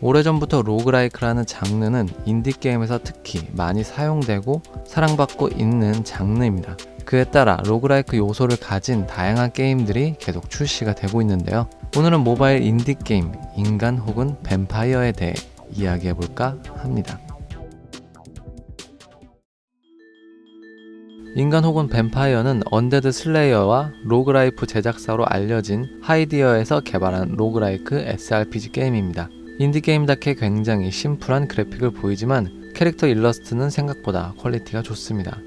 오래전부터 로그라이크라는 장르는 인디게임에서 특히 많이 사용되고 사랑받고 있는 장르입니다. 그에 따라 로그라이크 요소를 가진 다양한 게임들이 계속 출시가 되고 있는데요. 오늘은 모바일 인디게임, 인간 혹은 뱀파이어에 대해 이야기해볼까 합니다. 인간 혹은 뱀파이어는 언데드 슬레이어와 로그라이프 제작사로 알려진 하이디어에서 개발한 로그라이크 SRPG 게임입니다. 인디게임답게 굉장히 심플한 그래픽을 보이지만 캐릭터 일러스트는 생각보다 퀄리티가 좋습니다.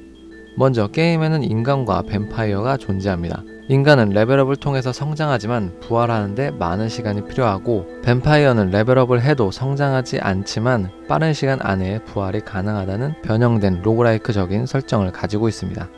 먼저 게임에는 인간과 뱀파이어가 존재합니다. 인간은 레벨업을 통해서 성장하지만 부활하는데 많은 시간이 필요하고 뱀파이어는 레벨업을 해도 성장하지 않지만 빠른 시간 안에 부활이 가능하다는 변형된 로그라이크적인 설정을 가지고 있습니다.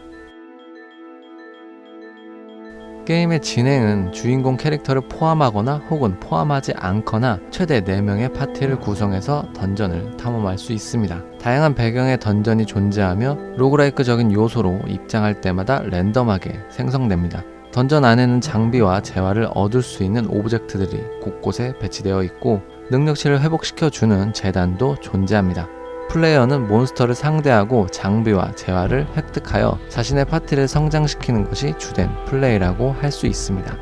게임의 진행은 주인공 캐릭터를 포함하거나 혹은 포함하지 않거나 최대 4명의 파티를 구성해서 던전을 탐험할 수 있습니다. 다양한 배경의 던전이 존재하며 로그라이크적인 요소로 입장할 때마다 랜덤하게 생성됩니다. 던전 안에는 장비와 재화를 얻을 수 있는 오브젝트들이 곳곳에 배치되어 있고 능력치를 회복시켜주는 재단도 존재합니다. 플레이어는 몬스터를 상대하고 장비와 재화를 획득하여 자신의 파티를 성장시키는 것이 주된 플레이라고 할 수 있습니다.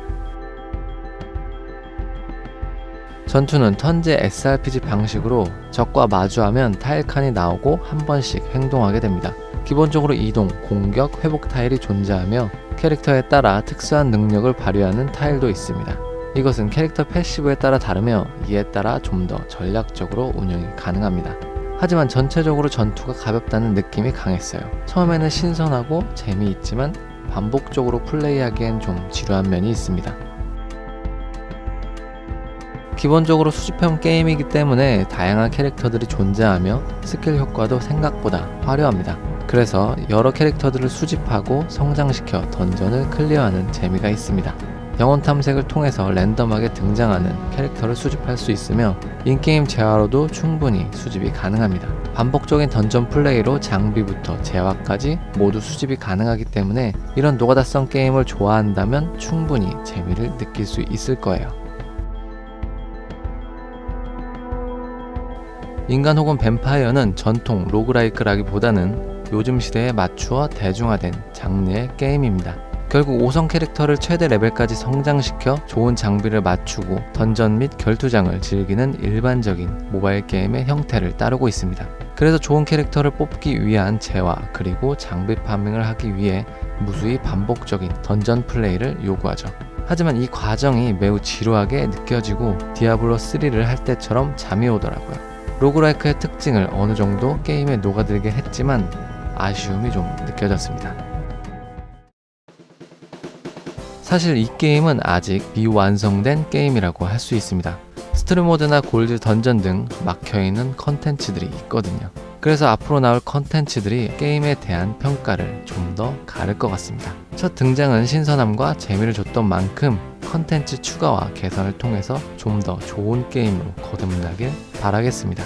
전투는 턴제 SRPG 방식으로 적과 마주하면 타일 칸이 나오고 한 번씩 행동하게 됩니다. 기본적으로 이동, 공격, 회복 타일이 존재하며 캐릭터에 따라 특수한 능력을 발휘하는 타일도 있습니다. 이것은 캐릭터 패시브에 따라 다르며 이에 따라 좀 더 전략적으로 운영이 가능합니다. 하지만 전체적으로 전투가 가볍다는 느낌이 강했어요. 처음에는 신선하고 재미있지만 반복적으로 플레이하기엔 좀 지루한 면이 있습니다. 기본적으로 수집형 게임이기 때문에 다양한 캐릭터들이 존재하며 스킬 효과도 생각보다 화려합니다. 그래서 여러 캐릭터들을 수집하고 성장시켜 던전을 클리어하는 재미가 있습니다. 영혼 탐색을 통해서 랜덤하게 등장하는 캐릭터를 수집할 수 있으며 인게임 재화로도 충분히 수집이 가능합니다. 반복적인 던전 플레이로 장비부터 재화까지 모두 수집이 가능하기 때문에 이런 노가다성 게임을 좋아한다면 충분히 재미를 느낄 수 있을 거예요. 인간 혹은 뱀파이어는 전통 로그라이크라기보다는 요즘 시대에 맞추어 대중화된 장르의 게임입니다. 결국 5성 캐릭터를 최대 레벨까지 성장시켜 좋은 장비를 맞추고 던전 및 결투장을 즐기는 일반적인 모바일 게임의 형태를 따르고 있습니다. 그래서 좋은 캐릭터를 뽑기 위한 재화 그리고 장비 파밍을 하기 위해 무수히 반복적인 던전 플레이를 요구하죠. 하지만 이 과정이 매우 지루하게 느껴지고 디아블로 3를 할 때처럼 잠이 오더라고요. 로그라이크의 특징을 어느 정도 게임에 녹아들게 했지만 아쉬움이 좀 느껴졌습니다. 사실 이 게임은 아직 미완성된 게임이라고 할 수 있습니다. 스트리 모드나 골드 던전 등 막혀있는 컨텐츠들이 있거든요. 그래서 앞으로 나올 컨텐츠들이 게임에 대한 평가를 좀 더 가를 것 같습니다. 첫 등장은 신선함과 재미를 줬던 만큼 컨텐츠 추가와 개선을 통해서 좀 더 좋은 게임으로 거듭나길 바라겠습니다.